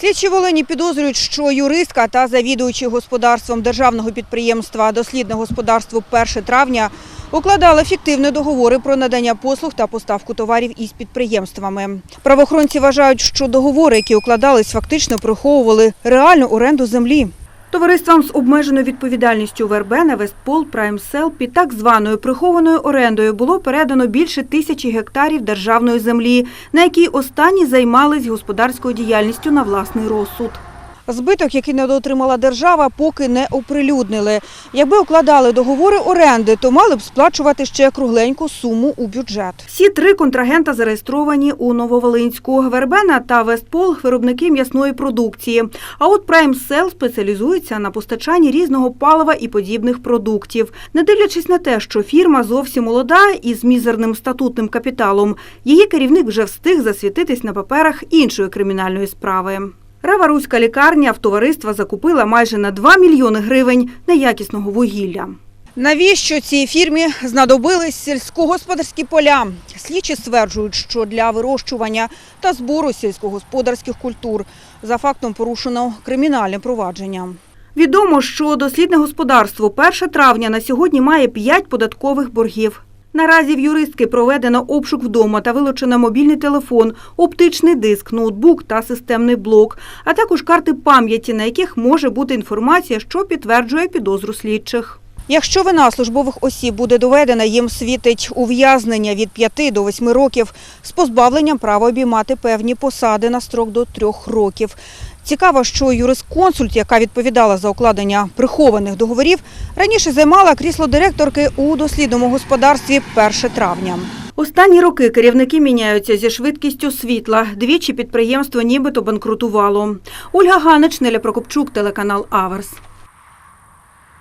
Слідчі Волині підозрюють, що юристка та завідуючий господарством державного підприємства «Дослідне господарство 1 травня» укладали фіктивні договори про надання послуг та поставку товарів із підприємствами. Правоохоронці вважають, що договори, які укладались, фактично приховували реальну оренду землі. Товариствам з обмеженою відповідальністю Вербена, Вестпол, Праймсел під так званою прихованою орендою було передано більше тисячі гектарів державної землі, на якій останні займались господарською діяльністю на власний розсуд. Збиток, який недоотримала держава, поки не оприлюднили. Якби укладали договори оренди, то мали б сплачувати ще кругленьку суму у бюджет. Всі три контрагента зареєстровані у Нововолинську. Вербена та Вестпол – виробники м'ясної продукції. А от Праймсел спеціалізується на постачанні різного палива і подібних продуктів. Не дивлячись на те, що фірма зовсім молода і з мізерним статутним капіталом, її керівник вже встиг засвітитись на паперах іншої кримінальної справи. Раваруська лікарня в товариства закупила майже на 2 мільйони гривень неякісного вугілля. Навіщо цій фірмі знадобились сільськогосподарські поля? Слідчі стверджують, що для вирощування та збору сільськогосподарських культур за фактом порушено кримінальне провадження. Відомо, що дослідне господарство 1 травня на сьогодні має 5 податкових боргів. Наразі в юристки проведено обшук вдома та вилучено мобільний телефон, оптичний диск, ноутбук та системний блок, а також карти пам'яті, на яких може бути інформація, що підтверджує підозру слідчих. Якщо вина службових осіб буде доведена, їм світить ув'язнення від 5 до 8 років з позбавленням права обіймати певні посади на строк до 3 років. Цікаво, що юрисконсульт, яка відповідала за укладення прихованих договорів, раніше займала крісло директорки у дослідному господарстві 1 травня. Останні роки керівники міняються зі швидкістю світла. Двічі підприємство нібито банкрутувало. Ольга Ганич, Неля Прокопчук, телеканал Аверс.